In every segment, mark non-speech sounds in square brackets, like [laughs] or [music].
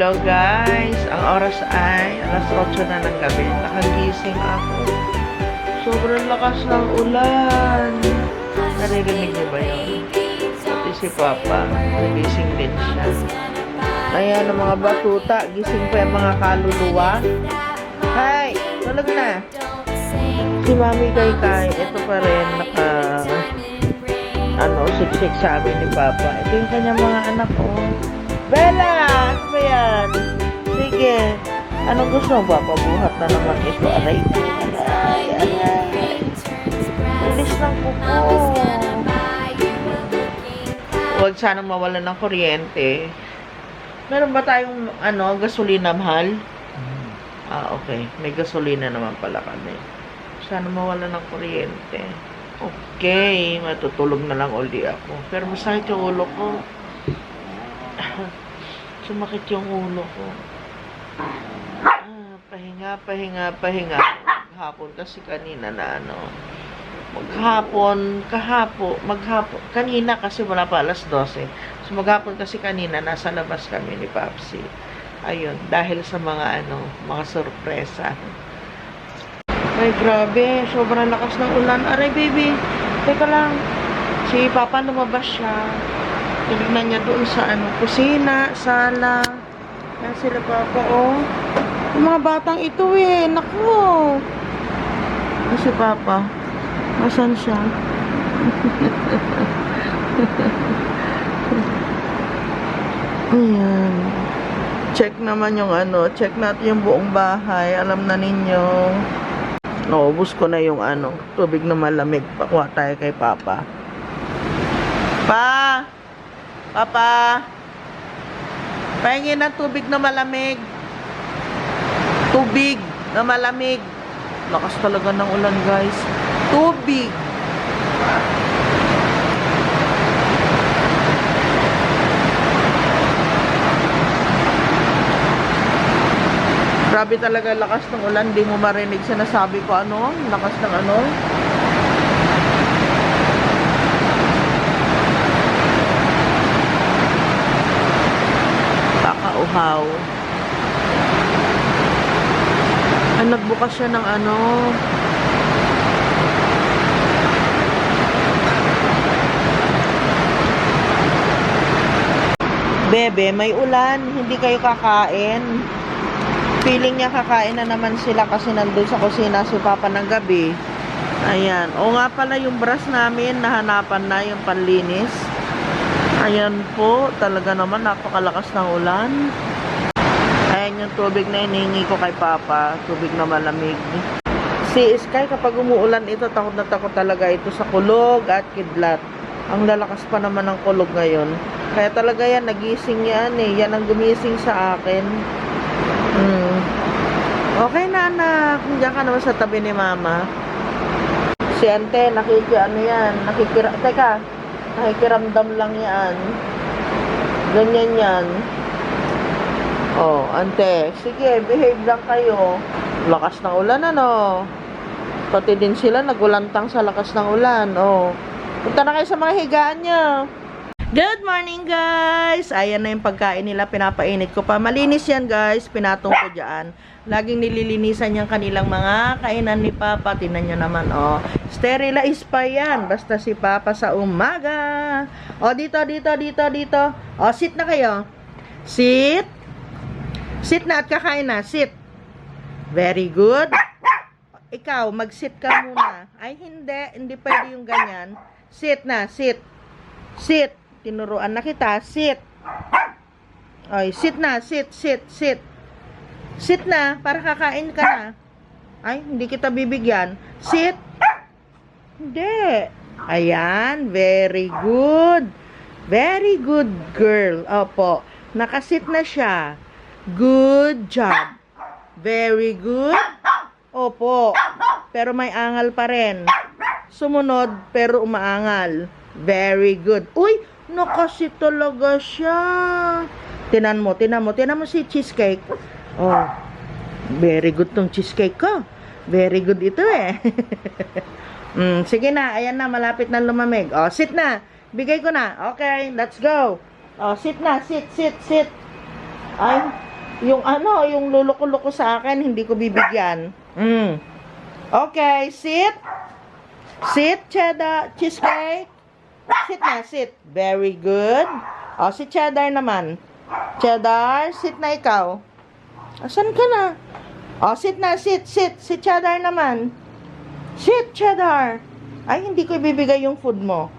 Hello guys, ang oras ay alas 8 na ng gabi. Nakagising ako. Sobrang lakas ng ulan. Naririnig niyo ba yun? Pati si Papa, nagising din siya. Ayan ang mga batuta, gising pa yung mga kaluluwa. Hi! Tulog na! Si Mami Kay Kay, ito pa rin naka ano, siksik sa ni Papa. Ito yung kanyang mga anak ko. Bella! Yan? Sige. Anong gusto mo, Papa? Buhat na naman ito. Aray. Aray, aray. Bilis ng kuko. Huwag sanang mawalan ng kuryente. Meron ba tayong ano, gasolina mahal? Ah, okay. May gasolina naman pala kami. Sana mawala ng kuryente. Okay, matutulog na lang uli ako. Pero masakit yung ulo ko. Sumakit yung ulo ko. Ah, pahinga, pahinga, pahinga. Maghapon kasi kanina na ano. Maghapon, kahapo, maghapon. Kanina kasi wala pa alas 12. So maghapon kasi kanina nasa labas kami ni Papsi. Ayun, dahil sa mga ano, mga sorpresa. Ay, grabe. Sobrang lakas ng ulan. Aray, baby. Teka lang. Si Papa lumabas siya. Tinignan niya doon sa ano, kusina, sala. Yan sila Papa, oh. Yung mga batang ito eh. Naku. Ano si Papa? Asan siya? [laughs] Ayan. Check naman yung ano, check natin yung buong bahay. Alam na ninyo. Naubos ko na yung ano, tubig na malamig. Pakuha tayo kay Papa. Pa! Papa! Pahingin ng tubig na malamig. Tubig na malamig. Lakas talaga ng ulan, guys. Tubig! Grabe talaga lakas ng ulan, di mo marinig sinasabi ko ano, lakas ng ano. Kakauhaw. Ay, nagbukas siya ng ano. Bebe, may ulan, hindi kayo kakain. Feeling niya kakain na naman sila kasi nandun sa kusina si Papa ng gabi. Ayan. O nga pala yung brush namin, nahanapan na yung panlinis. Ayan po, talaga naman napakalakas ng ulan. Ayan yung tubig na hinihingi ko kay Papa, tubig na malamig. Si Sky, kapag umuulan ito, takot na takot talaga ito sa kulog at kidlat. Ang lalakas pa naman ng kulog ngayon. Kaya talaga yan, nagising yan eh. Yan ang gumising sa akin. Hmm. Okay na anak, diyan ka naman sa tabi ni mama. Si ante, nakiki ano yan, nakikira, teka, nakikiramdam lang yan. Ganyan yan. Oh, ante, sige, behave lang kayo. Lakas ng ulan ano. Pati din sila nagulantang sa lakas ng ulan. Oh. Punta na kayo sa mga higaan niyo. Good morning guys! Ayan na yung pagkain nila, pinapainit ko pa. Malinis yan guys, pinatong ko dyan. Laging nililinisan yung kanilang mga kainan ni Papa. Tinan nyo naman, oh. Sterilize pa yan, basta si Papa sa umaga. Oh, dito, dito, dito, dito. Oh, sit na kayo. Sit. Sit na at kakain na, sit. Very good. Ikaw, mag-sit ka muna. Ay, hindi. Hindi pwede yung ganyan. Sit na, sit. Sit. Tinuruan na kita. Sit. Ay, sit na. Sit, sit, sit. Sit na, para kakain ka na. Ay, hindi kita bibigyan. Sit. Hindi. Ayan, very good. Very good girl. Opo. Nakasit na siya. Good job. Very good. Opo. Pero may angal pa rin. Sumunod, pero umaangal. Very good. Uy, nakasit talaga siya. Tinan mo, tinan mo, tinan mo si cheesecake. Oh, very good tong cheesecake ko. Very good ito eh. [laughs] mm, sige na, ayan na, malapit na lumamig. Oh, sit na. Bigay ko na. Okay, let's go. Oh, sit na, sit, sit, sit. Ay, Yung ano, yung luluko-luko sa akin, hindi ko bibigyan. Mm. Okay, sit. Sit, cheddar, cheesecake. Sit na, sit. Very good. O, si cheddar naman. Cheddar, sit na ikaw. Asan ka na? O, sit na, sit, sit. Si cheddar naman. Sit, cheddar. Ay, hindi ko ibibigay yung food mo.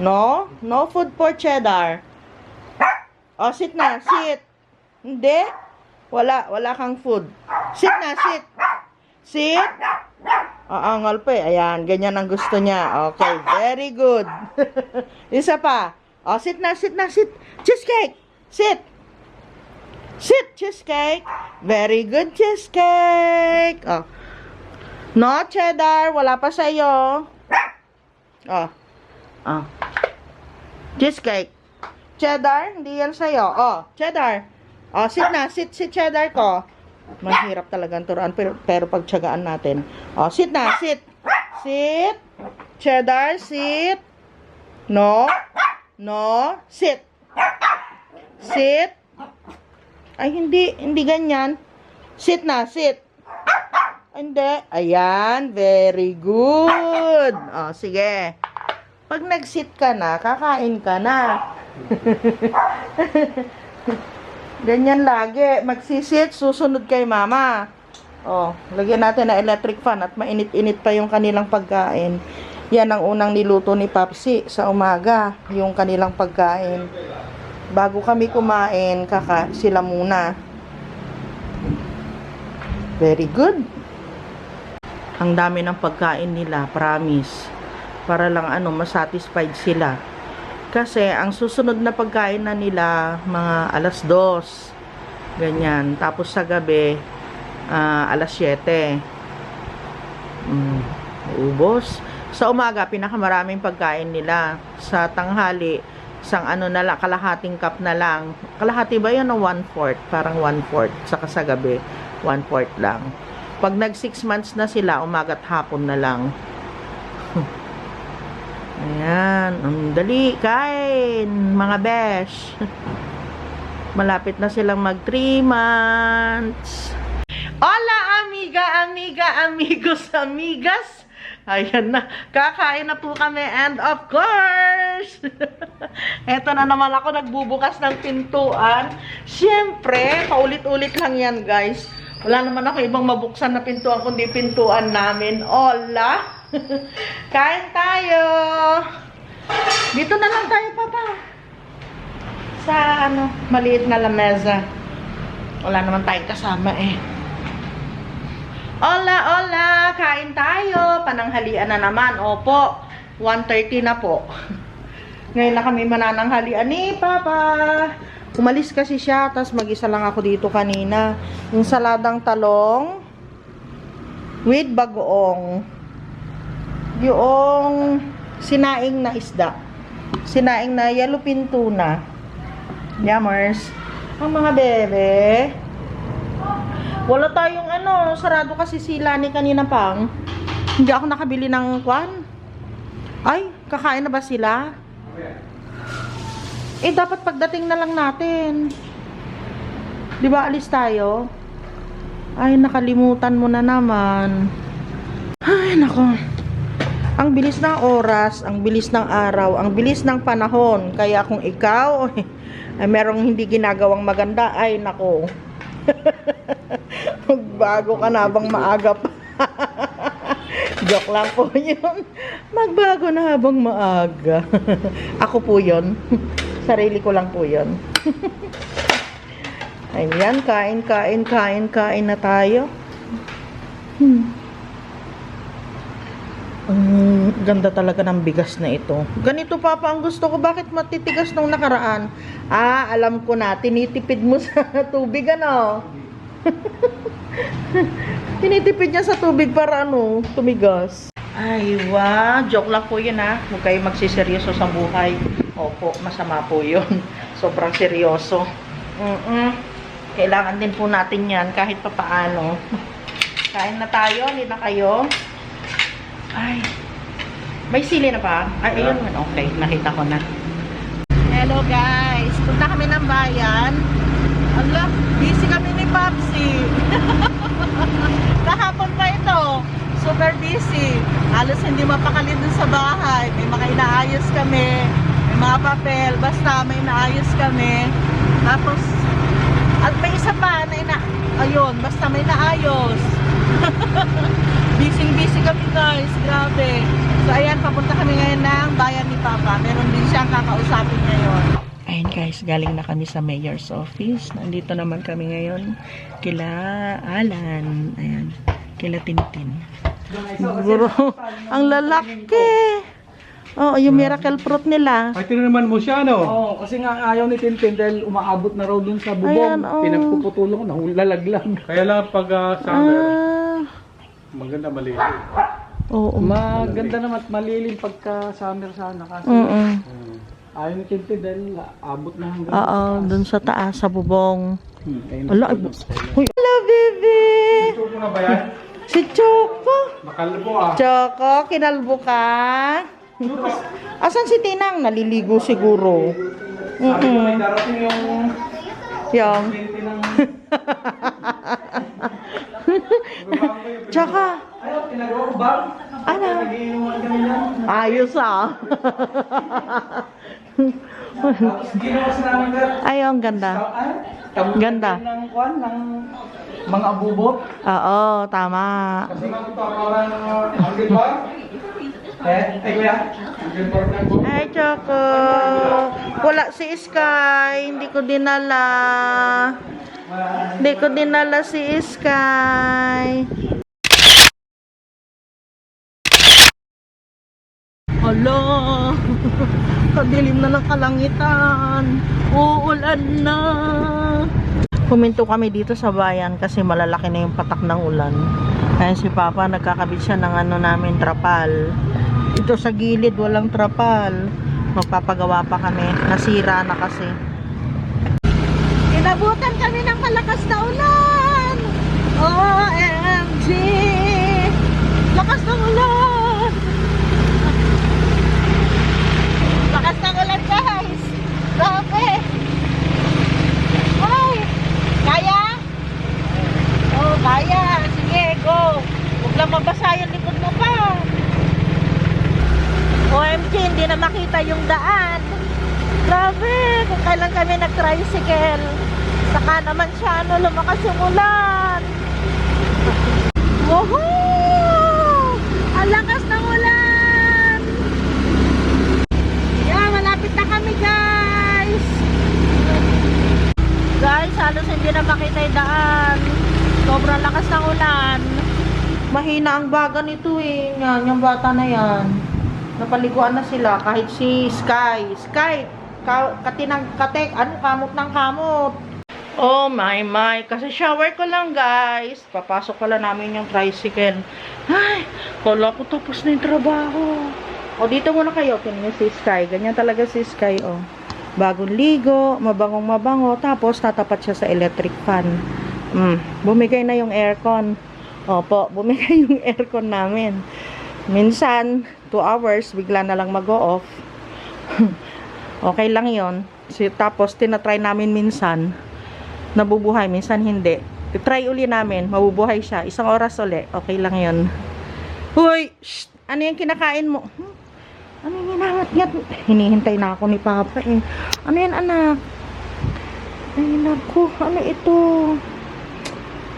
No? No food for cheddar. O, sit na, sit. Hindi. Wala, wala kang food. Sit na, sit. Sit. Aangal pa eh. Ayan, ganyan ang gusto niya. Okay, very good. [laughs] Isa pa. O, sit na, sit na, sit. Cheesecake. Sit. Sit, cheesecake. Very good, cheesecake. O. No, cheddar. Wala pa sa'yo. O. O. Cheesecake. Cheddar, hindi yan sa'yo. O, cheddar. O, sit na. Sit si cheddar ko. Mahirap talaga ang turuan, pero, pero pagtsagaan natin. O, sit na. Sit. Sit. Cheddar, sit. No. No. Sit. Sit. Ay, hindi. Hindi ganyan. Sit na. Sit. Hindi. Ayan. Very good. O, sige. Pag nag-sit ka na, kakain ka na. [laughs] Ganyan lagi. Magsisit, susunod kay mama. Oh, lagyan natin na electric fan at mainit-init pa yung kanilang pagkain. Yan ang unang niluto ni Papsi sa umaga, yung kanilang pagkain. Bago kami kumain, kaka sila muna. Very good. Ang dami ng pagkain nila, promise. Para lang ano, masatisfied sila. Kasi ang susunod na pagkain na nila, mga alas dos. Ganyan. Tapos sa gabi, ah, alas 7. Mm, ubos. Sa umaga, pinakamaraming pagkain nila. Sa tanghali, isang ano na lang, kalahating cup na lang. Kalahati ba yun o one-fourth? Parang one-fourth. Saka sa gabi, one-fourth lang. Pag nag 6 months na sila, umaga't hapon na lang. [laughs] Ayan, ang dali, kain, mga besh. Malapit na silang mag 3 months. Hola, amiga, amiga, amigos, amigas. Ayan na, kakain na po kami and of course, [laughs] eto na naman ako nagbubukas ng pintuan. Siyempre, paulit-ulit lang yan guys. Wala naman ako ibang mabuksan na pintuan kundi pintuan namin. Hola! [laughs] Kain tayo! Dito na lang tayo, Papa. Sa ano, maliit na lamesa. Wala naman tayong kasama eh. Hola, hola! Kain tayo! Pananghalian na naman. Opo, 1.30 na po. [laughs] Ngayon na kami manananghalian ni Papa. Umalis kasi siya, tapos mag-isa lang ako dito kanina. Yung saladang talong with bagoong. Yung sinaing na isda. Sinaing na yellowfin tuna. Yummers. Ang mga bebe. Wala tayong ano, sarado kasi sila ni kanina pang. Hindi ako nakabili ng kwan. Ay, kakain na ba sila? Eh, dapat pagdating na lang natin. Di ba, alis tayo? Ay, nakalimutan mo na naman. Ay, nako. Ang bilis ng oras, ang bilis ng araw, ang bilis ng panahon. Kaya kung ikaw [laughs] ay merong hindi ginagawang maganda, ay nako. [laughs] Magbago ka na habang maaga pa. [laughs] Joke lang po yun. Magbago na habang maaga. Ako po yun. Sarili ko lang po yun. Ayan, kain, kain, kain, kain na tayo. Hmm. Ang ganda talaga ng bigas na ito. Ganito papa ang gusto ko. Bakit matitigas nung nakaraan? Ah, alam ko na. Tinitipid mo [laughs] sa tubig ano? [laughs] Tinitipid niya sa tubig para ano, tumigas. Ay, wow. Joke lang po yun ha. Huwag kayo magsiseryoso sa buhay. Opo, masama po yun. [laughs] Sobrang seryoso. Mm-mm. Kailangan din po natin yan kahit pa paano. Kain na tayo, hindi na kayo. Ay, may sili na pa? Ay, ayun. Okay, nakita ko na. Hello guys, punta kami ng bayan. Ala, busy kami ni Papsi. [laughs] Kahapon pa ito. Super busy. Halos hindi mapakali dun sa bahay. May mga inaayos kami. May mga papel. Basta may inaayos kami. Tapos, at may isa pa na ina... Ayun, basta may naayos. [laughs] busy busy kami guys. Grabe. So ayan, papunta kami ngayon ng bayan ni Papa. Meron din siyang kakausapin ngayon. Ayun guys, galing na kami sa mayor's office. Nandito naman kami ngayon kila Alan. Ayan, kila Tintin. Siguro, ang lalaki. Oh, yung miracle fruit nila. Ay, naman mo siya, no? Oo, kasi nga ayaw ni Tintin dahil umaabot na raw dun sa bubong. Ayan, oh. Pinagpuputulong ko, nahulalaglag. Kaya lang pag uh, summer, Ah, maganda mali. oo. Maganda naman at malilim pagka summer sana kasi Mm-mm. ayaw ni Tintin dahil abot na hanggang Oo, dun sa taas, sa bubong. Hmm, ayun. Ala, ay, Uy, hello, baby! Ito mo na ba yan? Si Choco. Makalbo ah. Choco, kinalbo ka? Asan si Tinang? Naliligo siguro. Sabi ko may darating yung Yung. [laughs] Tsaka, Ayaw, tinagawa ko ba? ano? Nagiinuman kami yan. Ayos ah. Tapos ginawa sa namin ka. Ay, ang ganda. Ay, tamo- Ganda. ng kwan, ng mga abubot. Oo, tama. Kasi nga ito parang uh, ang ba? Eh, ay kuya. Ang bar na ko. Hi, Choco. Wala si Sky. Hindi ko dinala. Hindi ko dinala si Sky. Hala. [laughs] Kadilim na ng kalangitan. Uulan na. Puminto kami dito sa bayan kasi malalaki na yung patak ng ulan. Kaya si Papa nagkakabit siya ng ano namin trapal. Ito sa gilid walang trapal. Magpapagawa pa kami. Nasira na kasi. Inabutan kami ng malakas na ulan. OMG! Lakas ng ulan! Lakas ng ulan guys! Grabe! Ay! Kaya? Oh, kaya. Sige, go. Huwag lang mabasa yung likod mo pa. OMG, hindi na makita yung daan. Grabe, kung kailan kami nag-tricycle. Saka naman siya, ano, lumakas yung ulan. Woohoo! Ang lakas ng ulan! Yeah, malapit na kami, guys. Guys, halos hindi na makita yung daan. Sobrang lakas ng ulan. Mahina ang baga nito eh. Yan, yung bata na yan. Napaliguan na sila. Kahit si Sky. Sky, ka, katinang katek. Ano, kamot ng kamot. Oh my my. Kasi shower ko lang guys. Papasok pala namin yung tricycle. Ay, kala ko tapos na yung trabaho. O dito muna kayo. Tingnan si Sky. Ganyan talaga si Sky oh. Bagong ligo, mabangong mabango, tapos tatapat siya sa electric fan. Mm, bumigay na yung aircon. Opo, [laughs] bumigay yung aircon namin. Minsan, 2 hours, bigla na lang mag-off. [laughs] okay lang yon. Si, tapos, tinatry namin minsan, nabubuhay, minsan hindi. Try uli namin, mabubuhay siya. Isang oras uli, okay lang yon. Hoy! Ano yung kinakain mo? Hmm? Ano yung hinangat-ngat? Hinihintay na ako ni Papa eh. Ano yan anak? Ay naku, ano ito?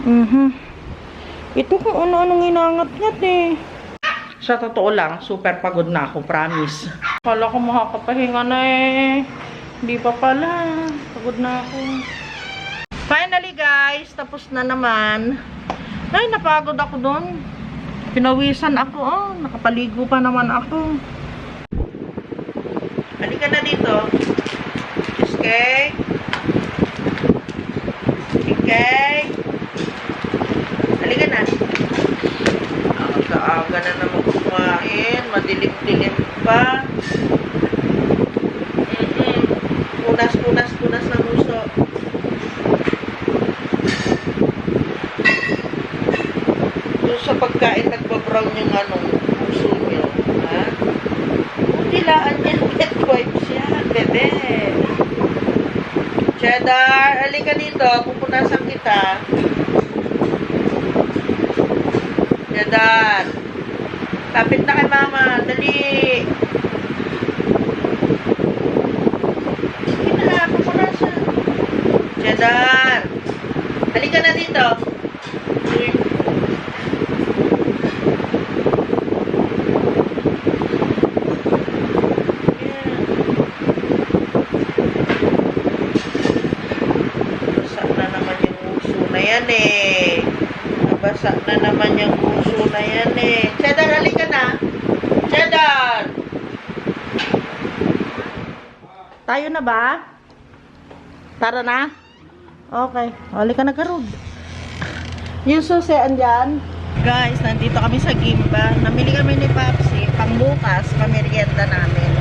Mhm. Ito kung ano-anong hinangat-ngat eh. Sa totoo lang, super pagod na ako, promise. Kala ko makakapahinga na eh. Hindi pa pala. Pagod na ako. Finally guys, tapos na naman. Ay, napagod ako doon. Pinawisan ako, oh. Nakapaligo pa naman ako. Halika na dito. Okay. Okay. Halika na. Aga-aga na naman kumain. Madilim-dilim pa. Mm-mm. Punas, punas, punas ng uso. Doon sa pagkain, nagbabrown yung niyo. Ha? Dilaan yan, get wipes yan, bebe. Che? Cheddar, alika dito. Pupunasan kita. Cheddar. Lapit na kay mama. Dali. Sige na, pupunasan. Cheddar. Halika na dito. Uy. Nabasa na naman yung uso na yan eh. Nabasa na naman yung uso na yan eh. Cheddar, halika na. Cheddar! Tayo na ba? Tara na? Okay. Halika na karod. Yung susi andyan. Guys, nandito kami sa Gimba. Namili kami ni Papsi. Pangbukas, pamerienda namin.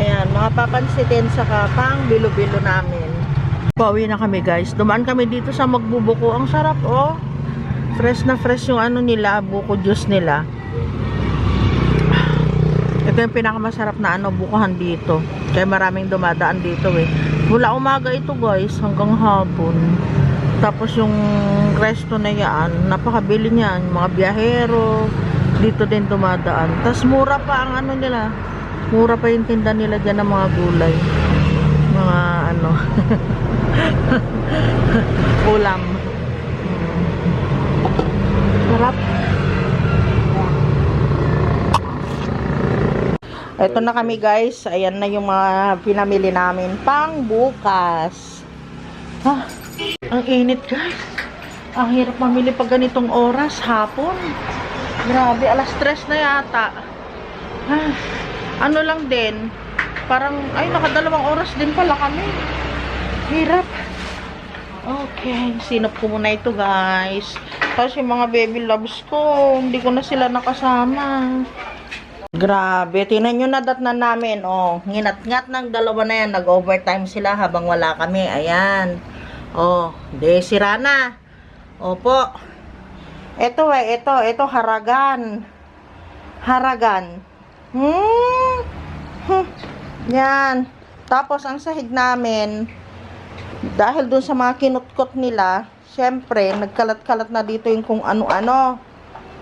Ayan, mga papansitin sa pang bilo-bilo namin. Pauwi na kami guys. Dumaan kami dito sa magbubuko. Ang sarap oh. Fresh na fresh yung ano nila, buko juice nila. Ito yung pinakamasarap na ano, bukuhan dito. Kaya maraming dumadaan dito eh. Mula umaga ito guys, hanggang hapon. Tapos yung resto na yan, napakabili niyan. Mga biyahero, dito din dumadaan. Tapos mura pa ang ano nila. Mura pa yung tinda nila dyan ng mga gulay. Mga ano. [laughs] ulam. Sarap. Ito na kami guys. Ayan na yung mga pinamili namin. Pang bukas. Ah, ang init guys. Ang hirap mamili pag ganitong oras. Hapon. Grabe, alas stress na yata. Ah, ano lang din. Parang, ay, nakadalawang oras din pala kami. Hirap. Okay, sinop ko muna ito guys. Tapos yung mga baby loves ko, hindi ko na sila nakasama. Grabe, tinan nyo na dat na namin, oh. Nginat-ngat ng dalawa na yan, nag-overtime sila habang wala kami. Ayan. Oh, de na. Opo. Ito eh, ito, ito haragan. Haragan. Hmm. hmm. Yan. Tapos ang sahig namin, dahil dun sa mga kinutkot nila, syempre, nagkalat-kalat na dito yung kung ano-ano.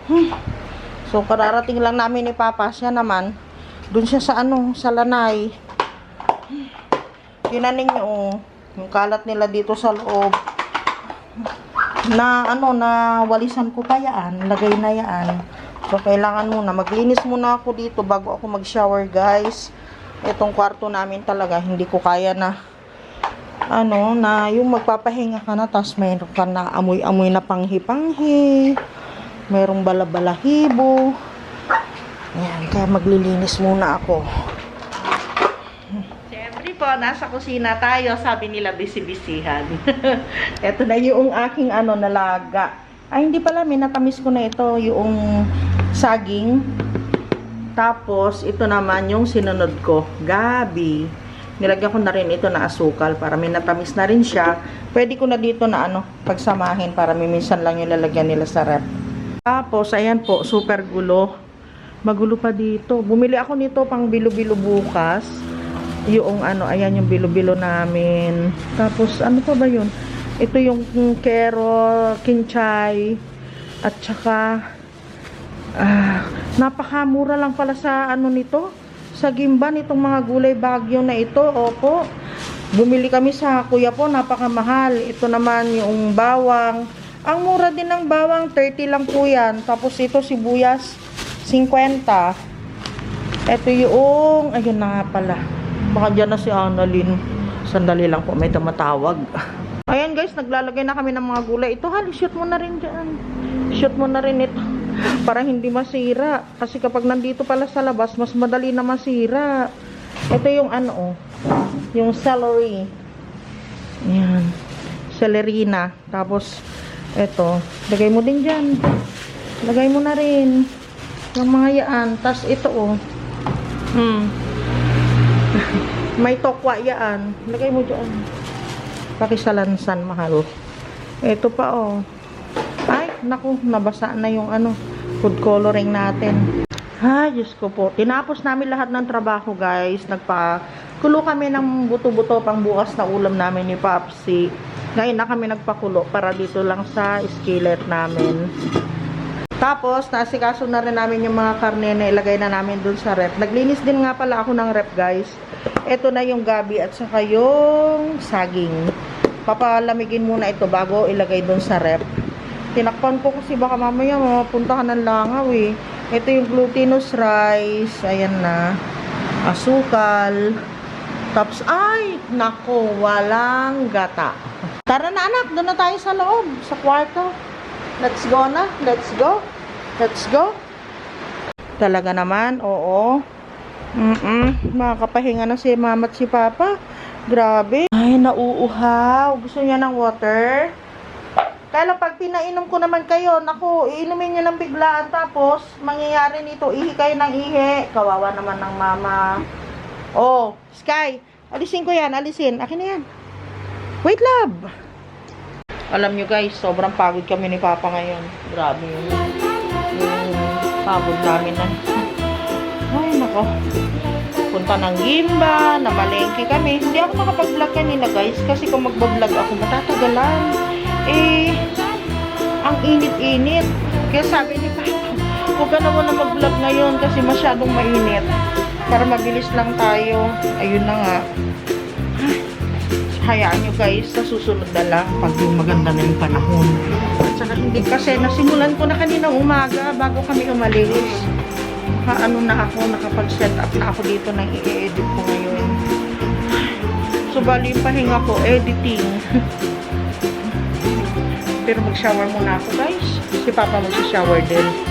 Hmm. So, kararating lang namin ni Papa, siya naman, dun siya sa ano, sa lanay. Tinaning nyo, oh, yung kalat nila dito sa loob. Na, ano, na walisan ko pa yan, lagay na yan. So, kailangan muna, maglinis muna ako dito bago ako mag-shower, guys. Itong kwarto namin talaga, hindi ko kaya na, ano, na yung magpapahinga ka na, tapos mayroon ka na amoy-amoy na panghi-panghi. Merong balabalahibo. Ayan, kaya maglilinis muna ako. Siyempre po, nasa kusina tayo. Sabi nila, bisi-bisihan. ito [laughs] na yung aking ano, nalaga. Ay, hindi pala, minatamis ko na ito. Yung saging. Tapos, ito naman yung sinunod ko. Gabi. Nilagyan ko na rin ito na asukal para may natamis na rin siya. Pwede ko na dito na ano, pagsamahin para minsan lang yung lalagyan nila sa rep. Tapos, ayan po, super gulo. Magulo pa dito. Bumili ako nito pang bilo-bilo bukas. Yung ano, ayan yung bilo-bilo namin. Tapos, ano pa ba yun? Ito yung kero, kinchay, at saka, ah, napakamura lang pala sa ano nito. Sa gimban, itong mga gulay bagyo na ito. Opo. Bumili kami sa kuya po, napakamahal. Ito naman yung bawang. Ang mura din ng bawang, 30 lang po yan. Tapos ito sibuyas, 50. Ito yung, ayun na nga pala. Baka dyan na si Annalyn. Sandali lang po, may tumatawag. Ayan guys, naglalagay na kami ng mga gulay. Ito hali, shoot mo na rin dyan. Shoot mo na rin ito. Para hindi masira. Kasi kapag nandito pala sa labas, mas madali na masira. Ito yung ano, oh. Yung celery. Ayan. Celerina. Tapos, eto. Lagay mo din dyan. Lagay mo na rin. Yung mga yaan. Tapos ito, oh. Hmm. [laughs] May tokwa yaan. Lagay mo dyan. Pakisalansan, mahal. Ito pa, oh. Ay, naku, nabasa na yung ano, food coloring natin. Ay, Diyos ko po. Tinapos namin lahat ng trabaho, guys. Nagpa, Kulo kami ng buto-buto pang bukas na ulam namin ni Papsi. Ngayon na kami nagpakulo para dito lang sa skillet namin. Tapos, naasikaso na rin namin yung mga karne na ilagay na namin dun sa rep. Naglinis din nga pala ako ng rep, guys. Ito na yung gabi at saka yung saging. Papalamigin muna ito bago ilagay dun sa rep. Tinakpan ko kasi baka mamaya mapuntahan ng langaw eh. Ito yung glutinous rice. Ayan na. Asukal. Tapos, ay, nako, walang gata. Tara na anak, doon na tayo sa loob, sa kwarto. Let's go na, let's go. Let's go. Talaga naman, oo. Mm-mm, makakapahinga na si mama at si papa. Grabe. Ay, nauuhaw. Gusto niya ng water? Kaya pag pinainom ko naman kayo, naku, iinumin niyo ng biglaan tapos mangyayari nito, ihi kayo ng ihi. Kawawa naman ng mama. Oh, Sky, alisin ko yan, alisin. Akin na yan. Wait, love. Alam nyo guys, sobrang pagod kami ni Papa ngayon. Grabe yun. Yung pagod namin na. [laughs] Ay, nako. Punta ng Gimba, namalengke kami. Hindi ako nakapag-vlog kanina guys, kasi kung magbablog ako, matatagalan. Eh, ang init-init. Kaya sabi ni Papa, huwag ka na muna mag-vlog ngayon kasi masyadong mainit. Para mabilis lang tayo. Ayun na nga. Hayaan nyo guys, sa susunod na lang pag yung maganda na yung panahon. At saka hindi kasi nasimulan ko na kaninang umaga bago kami umalis. Naka, ano na ako, nakapag-set up na ako dito ng i-edit ko ngayon. So, bali yung pahinga ko, editing. [laughs] Pero mag-shower muna ako guys. Si Papa mag-shower din.